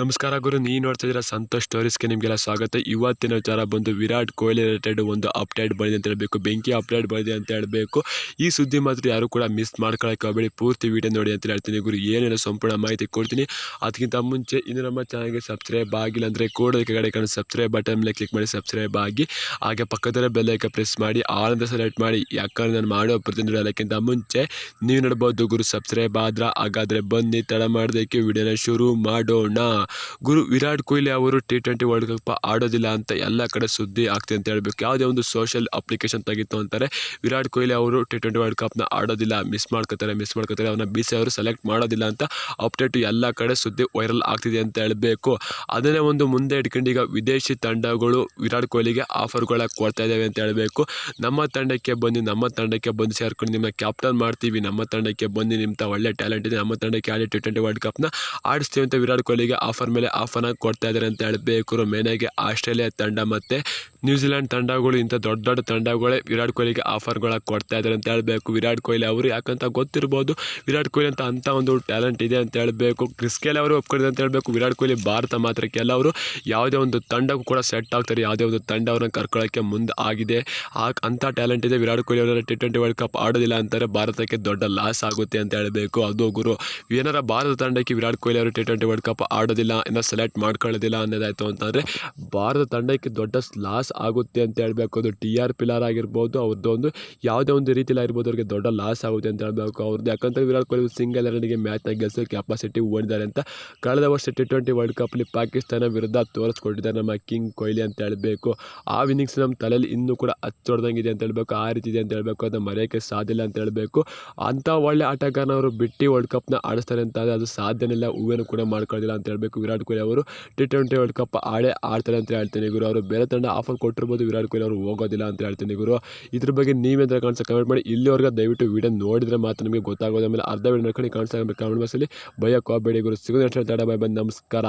ನಮಸ್ಕಾರ ಗುರು, ನೀವು ನೋಡ್ತಾ ಇದ್ದೀರಾ ಸಂತೋಷ್ ಸ್ಟೋರೀಸ್ಗೆ ನಿಮಗೆಲ್ಲ ಸ್ವಾಗತ. ಇವತ್ತಿನ ವಿಚಾರ ಬಂದು ವಿರಾಟ್ ಕೊಹ್ಲಿ ರಿಲೇಟೆಡ್ ಒಂದು ಅಪ್ಡೇಟ್ ಬಂದಿದೆ ಅಂತ ಹೇಳಬೇಕು. ಬೆಂಕಿ ಅಪ್ಡೇಟ್ ಬಂದಿದೆ ಅಂತ ಹೇಳಬೇಕು. ಈ ಸುದ್ದಿ ಮಾತ್ರ ಯಾರು ಕೂಡ ಮಿಸ್ ಮಾಡ್ಕೊಳ್ಳೋಕೆ ಹೋಗಬೇಡಿ. ಪೂರ್ತಿ ವಿಡಿಯೋ ನೋಡಿ ಅಂತ ಹೇಳ್ತೀನಿ ಗುರು. ಏನೇನು ಸಂಪೂರ್ಣ ಮಾಹಿತಿ ಕೊಡ್ತೀನಿ. ಅದಕ್ಕಿಂತ ಮುಂಚೆ ಇನ್ನು ನಮ್ಮ ಚಾನಲ್ಗೆ ಸಬ್ಸ್ಕ್ರೈಬ್ ಆಗಿಲ್ಲ ಅಂದರೆ ಕೋಡ್ ಕೆಳಗಡೆ ಕಾಣೋ ಸಬ್ಸ್ಕ್ರೈಬ್ ಬಟನ್ ಮೇಲೆ ಕ್ಲಿಕ್ ಮಾಡಿ ಸಬ್ಸ್ಕ್ರೈಬ್ ಆಗಿ. ಹಾಗೆ ಪಕ್ಕದಲ್ಲೇ ಬೆಲ್ಲೈಕ ಪ್ರೆಸ್ ಮಾಡಿ. ಆಲ್ ಸೆಲೆಕ್ಟ್ ಮಾಡಿ. ಯಾಕಂದ್ರೆ ನಾನು ಮಾಡೋ ಪ್ರತಿನಿಧಿ ಅದಕ್ಕಿಂತ ಮುಂಚೆ ನೀವು ನೋಡ್ಬೋದು ಗುರು ಸಬ್ಸ್ಕ್ರೈಬ್ ಆದ್ರೆ ಹಾಗಾದರೆ ಬನ್ನಿ, ತಡ ಮಾಡೋದಕ್ಕೆ ವಿಡಿಯೋನ ಶುರು ಮಾಡೋಣ. ಗುರು ವಿರಾಟ್ ಕೊಹ್ಲಿ ಅವರು ಟಿ ಟ್ವೆಂಟಿ ವರ್ಲ್ಡ್ ಕಪ್ ಆಡೋದಿಲ್ಲ ಅಂತ ಎಲ್ಲ ಕಡೆ ಸುದ್ದಿ ಆಗ್ತಿದೆ ಅಂತ ಹೇಳಬೇಕು. ಯಾವುದೇ ಒಂದು ಸೋಷಿಯಲ್ ಅಪ್ಲಿಕೇಶನ್ ತೆಗಿತ್ತು ಅಂತಾರೆ, ವಿರಾಟ್ ಕೊಹ್ಲಿ ಅವರು ಟಿ ಟ್ವೆಂಟಿ ವರ್ಲ್ಡ್ ಕಪ್ನ ಆಡೋದಿಲ್ಲ ಮಿಸ್ ಮಾಡ್ಕೋತಾರೆ ಮಿಸ್ ಮಾಡ್ಕೋತಾರೆ ಅವನ್ನ ಬಿ ಸಿ ಅವರು ಸೆಲೆಕ್ಟ್ ಮಾಡೋದಿಲ್ಲ ಅಂತ ಅಪ್ಡೇಟ್ ಎಲ್ಲ ಕಡೆ ಸುದ್ದಿ ವೈರಲ್ ಆಗ್ತಿದೆ ಅಂತ ಹೇಳಬೇಕು. ಅದನ್ನೇ ಒಂದು ಮುಂದೆ ಇಟ್ಕೊಂಡು ಈಗ ವಿದೇಶಿ ತಂಡಗಳು ವಿರಾಟ್ ಕೊಹ್ಲಿಗೆ ಆಫರ್ಗಳ ಕೊಡ್ತಾ ಇದ್ದಾವೆ ಅಂತ ಹೇಳಬೇಕು. ನಮ್ಮ ತಂಡಕ್ಕೆ ಬಂದು ನಮ್ಮ ತಂಡಕ್ಕೆ ಬಂದು ಸೇರ್ಕೊಂಡು ನಿಮ್ಮ ಕ್ಯಾಪ್ಟನ್ ಮಾಡ್ತೀವಿ. ನಮ್ಮ ತಂಡಕ್ಕೆ ಬಂದು ನಿಮ್ಮ ಒಳ್ಳೆ ಟ್ಯಾಲೆಂಟ್ ಇದೆ. ನಮ್ಮ ತಂಡಕ್ಕೆ ಆಡಿ ಟಿ ಟ್ವೆಂಟಿ ವರ್ಲ್ಡ್ ಕಪ್ನ ಆಡಿಸ್ತೀವಿ ಅಂತ ವಿರಾಟ್ ಕೊಹ್ಲಿಗೆ ಆಫರ್ ಮೇಲೆ ಆಫರ್ನ ಕೊಡ್ತಾ ಇದ್ದಾರೆ ಅಂತ ಹೇಳಬೇಕು. ಮೇನಾಗಿ ಆಸ್ಟ್ರೇಲಿಯಾ ತಂಡ ಮತ್ತು ನ್ಯೂಜಿಲೆಂಡ್ ತಂಡಗಳು, ಇಂಥ ದೊಡ್ಡ ದೊಡ್ಡ ತಂಡಗಳೇ ವಿರಾಟ್ ಕೊಹ್ಲಿಗೆ ಆಫರ್ಗಳಾಗಿ ಕೊಡ್ತಾ ಇದ್ದಾರೆ ಅಂತ ಹೇಳಬೇಕು. ವಿರಾಟ್ ಕೊಹ್ಲಿ ಅವರು ಯಾಕಂತ ಗೊತ್ತಿರ್ಬೋದು. ವಿರಾಟ್ ಕೊಹ್ಲಿ ಅಂತ ಅಂಥ ಒಂದು ಟ್ಯಾಲೆಂಟ್ ಇದೆ ಅಂತ ಹೇಳಬೇಕು. ಕ್ರಿಸ್ ಗೇಲ್ ಅವರು ಒಪ್ಕೊಂಡಿದೆ ಅಂತ ಹೇಳಬೇಕು. ವಿರಾಟ್ ಕೊಹ್ಲಿ ಭಾರತ ಮಾತ್ರಕ್ಕೆ ಕೆಲವರು ಯಾವುದೇ ಒಂದು ತಂಡಕ್ಕೂ ಕೂಡ ಸೆಟ್ ಆಗ್ತಾರೆ. ಯಾವುದೇ ಒಂದು ತಂಡ ಅವ್ರನ್ನ ಕರ್ಕೊಳ್ಳೋಕ್ಕೆ ಮುಂದೆ ಆಗಿದೆ. ಆ ಅಂಥ ಟ್ಯಾಲೆಂಟ್ ಇದೆ. ವಿರಾಟ್ ಕೊಹ್ಲಿ ಅವರ ಟಿ ಟ್ವೆಂಟಿ ವರ್ಲ್ಡ್ ಕಪ್ ಆಡೋದಿಲ್ಲ ಅಂತಾರೆ. ಭಾರತಕ್ಕೆ ದೊಡ್ಡ ಲಾಸ್ ಆಗುತ್ತೆ ಅಂತ ಹೇಳಬೇಕು. ಅದು ಗುರು. ಏನಾರ ಭಾರತ ತಂಡಕ್ಕೆ ವಿರಾಟ್ ಕೊಹ್ಲಿ ಅವರು ಟಿ ಟ್ವೆಂಟಿ ವರ್ಲ್ಡ್ ಕಪ್ ಆಡೋದಿಲ್ಲ, ಇನ್ನು ಸೆಲೆಕ್ಟ್ ಮಾಡ್ಕೊಳ್ಳೋದಿಲ್ಲ ಅನ್ನೋದಾಯಿತು ಅಂತಂದರೆ, ಭಾರತ ತಂಡಕ್ಕೆ ದೊಡ್ಡ ಲಾಸ್ ಆಗುತ್ತೆ ಅಂತ ಹೇಳಬೇಕು. ಅದು ಟಿ ಆರ್ ಪಿಲಾರ್ ಆಗಿರ್ಬೋದು, ಅವ್ರದ್ದು ಒಂದು ಯಾವುದೇ ಒಂದು ರೀತಿಲಿ ಆಗಿರ್ಬೋದು, ಅವ್ರಿಗೆ ದೊಡ್ಡ ಲಾಸ್ ಆಗುತ್ತೆ ಅಂತ ಹೇಳಬೇಕು. ಅವ್ರದ್ದು ಯಾಕಂದರೆ ವಿರಾಟ್ ಕೊಹ್ಲಿ ಸಿಂಗಲ್ ಎರಡಿಗೆ ಮ್ಯಾಚ್ನ ಗೆಲ್ಲಿಸೋ ಕೆಪಾಸಿಟಿ ಓಡಿದ್ದಾರೆ ಅಂತ ಕಳೆದ ವರ್ಷ ಟಿ ಟ್ವೆಂಟಿ ವರ್ಲ್ಡ್ ಕಪ್ಲಿ ಪಾಕಿಸ್ತಾನ ವಿರುದ್ಧ ತೋರಿಸ್ಕೊಟ್ಟಿದ್ದಾರೆ ನಮ್ಮ ಕಿಂಗ್ ಕೊಹ್ಲಿ ಅಂತ ಹೇಳಬೇಕು. ಆ ವಿನಿಂಗ್ಸ್ ನಮ್ಮ ತಲೆಯಲ್ಲಿ ಇನ್ನೂ ಕೂಡ ಹಚ್ಚೊಡ್ದಂಗಿದೆ ಅಂತ ಹೇಳಬೇಕು. ಆ ರೀತಿ ಇದೆ ಅಂತ ಹೇಳಬೇಕು. ಅದನ್ನ ಮರೆಯೋಕ್ಕೆ ಸಾಧ್ಯ ಇಲ್ಲ ಅಂತ ಹೇಳಬೇಕು. ಅಂಥ ಒಳ್ಳೆ ಆಟಗಾರನವರು ಬಿಟ್ಟು ವರ್ಲ್ಡ್ ಕಪ್ನ ಆಡಿಸ್ತಾರೆ ಅಂತ ಆದರೆ ಅದು ಸಾಧ್ಯನಿಲ್ಲ ಹೂವೇನು ಕೂಡ ಮಾಡ್ಕೊಳ್ಳೋದಿಲ್ಲ ಅಂತ ಹೇಳಬೇಕು. ವಿರಾಟ್ ಕೊಹ್ಲಿ ಅವರು ಟಿ ಟ್ವೆಂಟಿ ವರ್ಲ್ಡ್ ಕಪ್ ಆಡೇ ಆಡ್ತಾರೆ ಅಂತ ಹೇಳ್ತೀನಿ ಗುರು. ಅವರು ಬೇರೆ ತಂಡ ಆಫರ್ ಕೊಟ್ಟಿರ್ಬೋದು ವಿರಾಟ್ ಕೊಹ್ಲಿ ಅವರು ಹೋಗೋದಿಲ್ಲ ಅಂತ ಹೇಳ್ತೀನಿ ಗುರು. ಇದ್ರ ಬಗ್ಗೆ ನೀವೇಂದ್ರೆ ಕಾಣಿಸೋ ಕಮೆಂಟ್ ಮಾಡಿ. ಇಲ್ಲಿವರೆಗೆ ದಯವಿಟ್ಟು ವಿಡಿಯೋ ನೋಡಿದ್ರೆ ಮಾತ್ರ ನಿಮಗೆ ಗೊತ್ತಾಗೋದು. ಆಮೇಲೆ ಅರ್ಧ ವಿಡಿಯೋ ನೋಡ್ಕೊಂಡು ಕಾಣಿಸ್ತಾ ಕಮೆಂಟ್ ಬಾಕ್ಸಲ್ಲಿ ಭಯ ಕೋಬೇಡಿ ಗುರು. ಸಿಗೋದು ಹೇಳ್ತಾ ಬಾಯ್ ಬಂದು ನಮಸ್ಕಾರ.